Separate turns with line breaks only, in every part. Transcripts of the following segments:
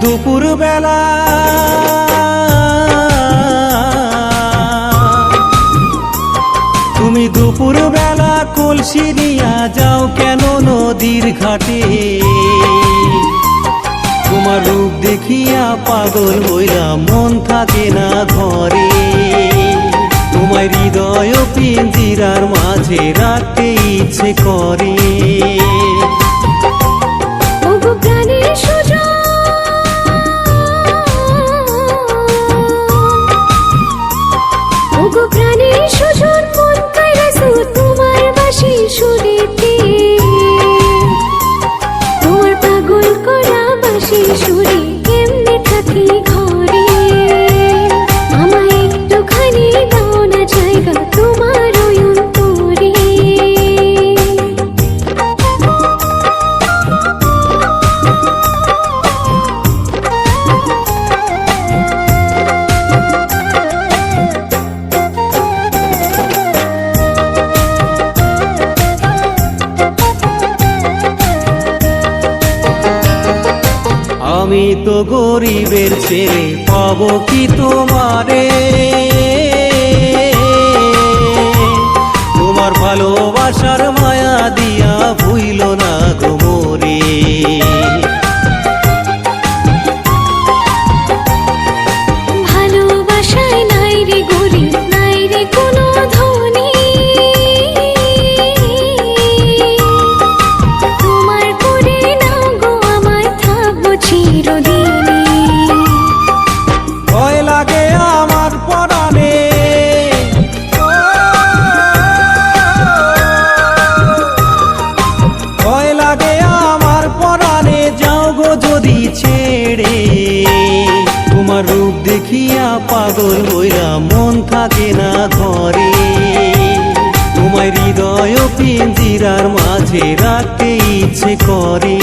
দুপুর বেলা তুমি দুপুর বেলা কলসি নিয়া যাও কেন নদীর ঘাটে? তোমার রূপ দেখিয়া পাগল হইলাম, মন থাকে না ঘরে। তোমার হৃদয় পিঞ্জিরার মাঝে রাখতে ইচ্ছে করে। আমি তো গরিবের ছেলে পাবো কি তোমারে? তোমার ভালোবাসার দেখিয়া পাগল হইরা মন থাকে না ঘরে। তোমার হৃদয় পিঞ্জিরার মাঝে রাখতে ইচ্ছে করে।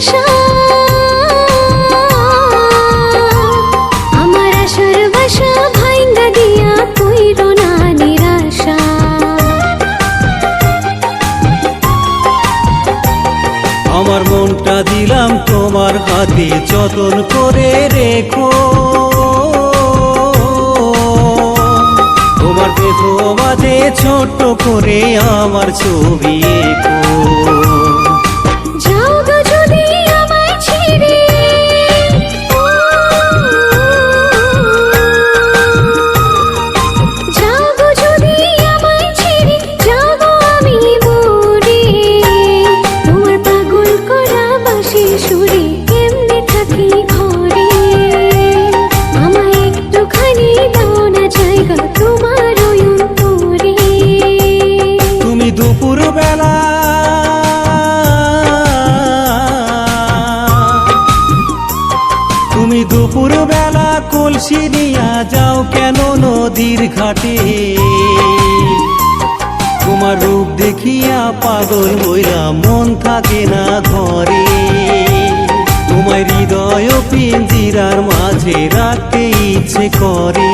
আমার
মনটা দিলাম তোমার হাতে, যতন করে রেখো। তোমার দেখো মাঝে ছোট্ট করে আমার ছবি এঁকো। ঘাটে। তোমার রূপ দেখিয়া পাগল হইলা মন থাকে না ঘরে তোমার হৃদয় পিঞ্জিরার মাঝে রাখতে ইচ্ছে করে।